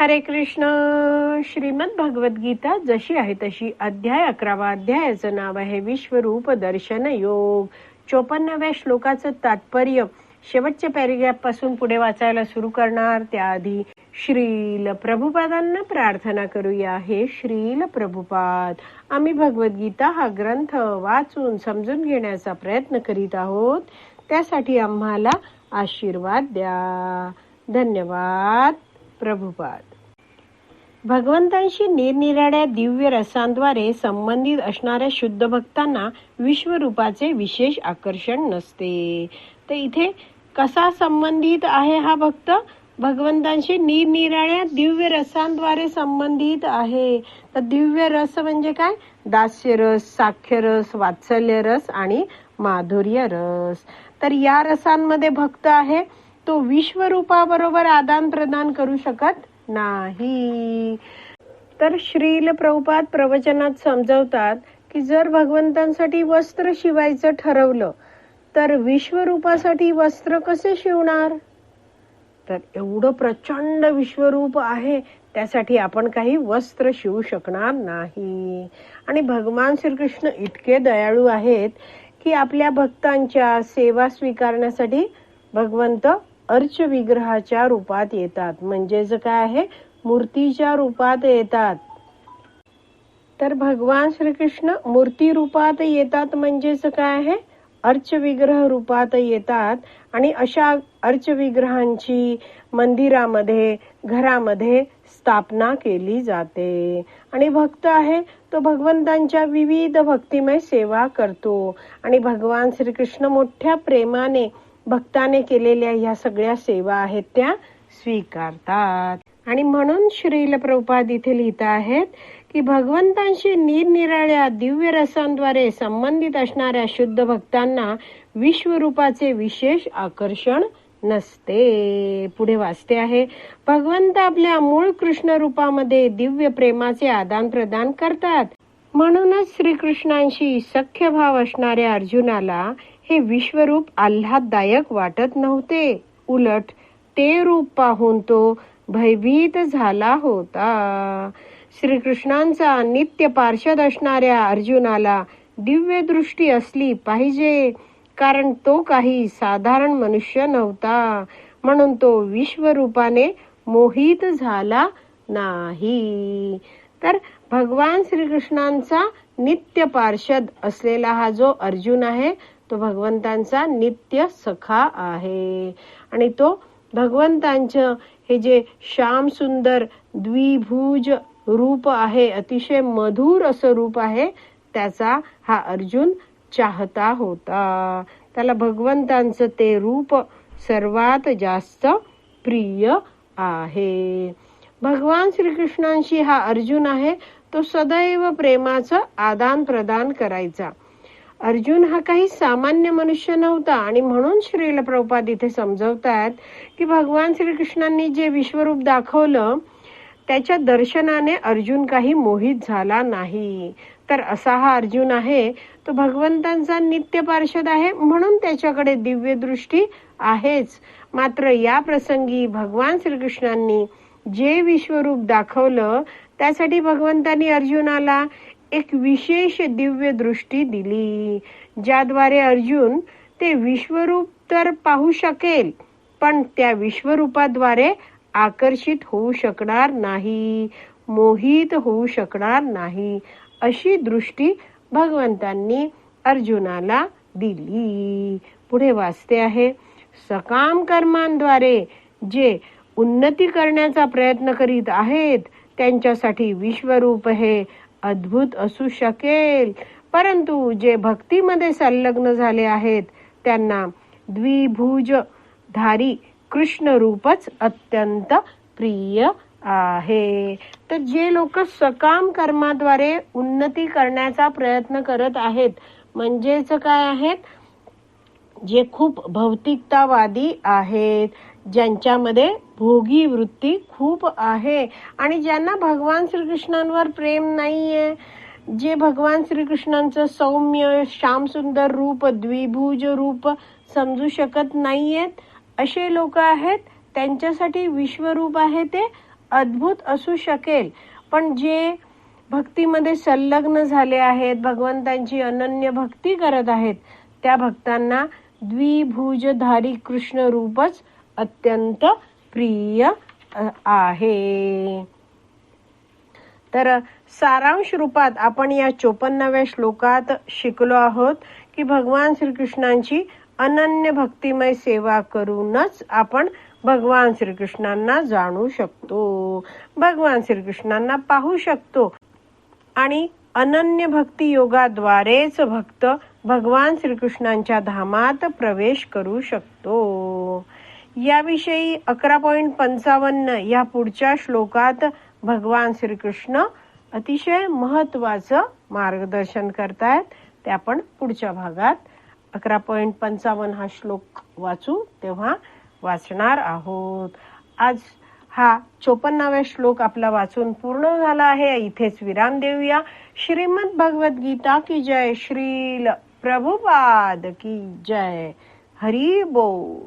हरे कृष्ण. श्रीमद भगवत गीता जशी आहे तशी अध्याय अकरावा अध्यायाचं नाव आहे विश्वरूप दर्शन योग. चोपन्नाव्या श्लोकाचं तात्पर्य शेवटच्या पॅरेग्राफपासून पुढे वाचायला सुरू करणार. त्याआधी श्रील प्रभुपादांना प्रार्थना करूया. हे श्रील प्रभुपाद आम्ही भगवद्गीता हा ग्रंथ वाचून समजून घेण्याचा प्रयत्न करीत आहोत. त्यासाठी आम्हाला आशीर्वाद द्या. धन्यवाद प्रभुपाद. भगवंतांशी निरनिराळ्या दिव्य रसांद्वारे संबंधित असणाऱ्या शुद्ध भक्तांना विश्वरूपाचे विशेष आकर्षण नसते. तर इथे कसा संबंधित आहे हा भक्त? भगवंतांशी निरनिराळ्या दिव्य रसांद्वारे संबंधित आहे. तर दिव्य रस म्हणजे काय? दास्य रस साख्य रस वात्सल्य रस आणि माधुर्य रस. तर या रसांमध्ये भक्त आहे. तो विश्वरूपाबरोबर आदान प्रदान करू शकत नाही. तर श्रील प्रभुपाद प्रवचनात समजवतात की जर भगवंतांसाठी वस्त्र शिवायचं ठरवलं तर विश्वरूपासाठी वस्त्र कसे शिवणार? तर एवढं प्रचंड विश्वरूप आहे त्यासाठी आपण काही वस्त्र शिवू शकणार नाही. आणि भगवान श्रीकृष्ण इतके दयाळू आहेत की आपल्या भक्तांच्या सेवा स्वीकारण्यासाठी भगवंत अर्च विग्रहाच्या रूपात येतात. म्हणजेच काय आहे? मूर्तीच्या रूपात येतात. तर भगवान श्रीकृष्ण मूर्ती रूपात येतात म्हणजेच काय आहे? अर्च विग्रह रूपात येतात. आणि अशा अर्च विग्रहांची मंदिरामध्ये घरामध्ये स्थापना केली जाते. आणि भक्त आहे तो भगवंतांच्या विविध भक्तिमय सेवा करतो. आणि भगवान श्रीकृष्ण मोठ्या प्रेमाने भक्ताने केलेल्या ह्या सगळ्या सेवा आहेत त्या स्वीकारतात. आणि म्हणून श्रील प्रभुपाद इथे लिहित आहेत की भगवंतांशी निरनिराळ्या दिव्य रसांद्वारे संबंधित असणाऱ्या शुद्ध भक्तांना विश्वरूपाचे विशेष आकर्षण नसते. पुढे वाचते आहे भगवंत आपल्या मूळ कृष्ण रूपामध्ये दिव्य प्रेमाचे आदान प्रदान करतात. म्हणूनच श्रीकृष्णांशी सख्य भाव असणाऱ्या अर्जुनाला हे विश्वरूप आल्हाददायक वाटत नव्हते. उलट ते रूप पाहून तो भयभीत झाला होता. श्रीकृष्णांचा नित्य पार्षद असणाऱ्या अर्जुनाला दिव्य दृष्टी असली पाहिजे कारण तो काही साधारण मनुष्य नव्हता. म्हणून तो विश्वरूपाने मोहित झाला नाही. तर भगवान श्रीकृष्णांचा नित्य पार्षद असलेला हा जो अर्जुन आहे तो भगवंतांचा नित्य सखा आहे. आणि तो भगवंतांचं हे जे श्याम सुंदर द्विभुज रूप आहे अतिशय मधुर असं रूप आहे त्याचा हा अर्जुन चाहता होता. त्याला भगवंतांचं ते रूप सर्वात जास्त प्रिय आहे. भगवान श्रीकृष्णांशी हा अर्जुन आहे तो सदैव प्रेमाचं आदान प्रदान करायचा. अर्जुन हा काही सामान्य मनुष्य नव्हता आणि म्हणून श्रील प्रभुपाद इथे समजवतात की भगवान श्रीकृष्णांनी जे विश्वरूप दाखवलं त्याच्या दर्शनाने अर्जुन काही मोहित झाला नाही. तर असा हा अर्जुन आहे तो भगवंतांचा नित्य पार्षद आहे म्हणून त्याच्याकडे दिव्य दृष्टी आहेच. मात्र या प्रसंगी भगवान श्रीकृष्णांनी जे विश्वरूप दाखवलं त्यासाठी भगवंतांनी अर्जुनाला एक विशेष दिव्य दृष्टी दिली ज्याद्वारे अर्जुन ते विश्वरूप तर पाहू शकेल पण त्या विश्वरूपाद्वारे आकर्षित होऊ शकणार नाही मोहित होऊ शकणार नाही अशी दृष्टी भगवंतांनी अर्जुनाला दिली. पुढे वाचते आहे सकाम कर्मांद्वारे जे उन्नती करण्याचा प्रयत्न करीत आहेत त्यांच्यासाठी विश्वरूप हे अद्भुत असू शकेल. परंतु जे भक्तीमध्ये संलग्न झाले आहेत त्यांना द्विभुज धारी कृष्ण रूपच अत्यंत प्रिय आहे. तर जे लोक सकाम कर्माद्वारे उन्नती करण्याचा प्रयत्न करत आहेत म्हणजेच काय आहेत? जे खूप भौतिकतावादी आहेत. ज्यांच्यामध्ये भोगी वृत्ती खूप आहे. आणि ज्यांना भगवान श्रीकृष्णांवर प्रेम नाहीये जे भगवान श्रीकृष्णांचं सौम्य श्यामसुंदर रूप द्विभुज रूप समजू शकत नाहीयेत असे लोक आहेत त्यांच्यासाठी विश्वरूप आहे ते अद्भुत असू शकेल. पण जे भक्तीमध्ये संलग्न झाले आहेत भगवंतांची अनन्य भक्ती करत आहेत त्या भक्तांना द्विभुजधारी कृष्ण रूपच अत्यंत प्रिय आहे. तर सारांश रूपात आपण या चोपन्नाव्या श्लोकात शिकलो आहोत की भगवान श्रीकृष्णांची अनन्य भक्तिमय सेवा करूनच आपण भगवान श्रीकृष्णांना जाणू शकतो. भगवान श्रीकृष्णांना पाहू शकतो. आणि अनन्य भक्ती योगाद्वारेच भक्त भगवान श्रीकृष्णांच्या धामात प्रवेश करू शकतो. याविषयी अकरा पॉईंट पंचावन्न या पुढच्या श्लोकात भगवान श्रीकृष्ण अतिशय महत्वाचं मार्गदर्शन करतायत. ते आपण पुढच्या भागात अकरा पॉईंट पंचावन्न हा श्लोक वाचू तेव्हा वाचणार आहोत. आज हा चोपन्नाव्या श्लोक आपला वाचून पूर्ण झाला आहे. इथेच विराम देऊया. श्रीमद भगवद्गीता की जय श्रील. प्रभुपाद की जय. हरी बोल.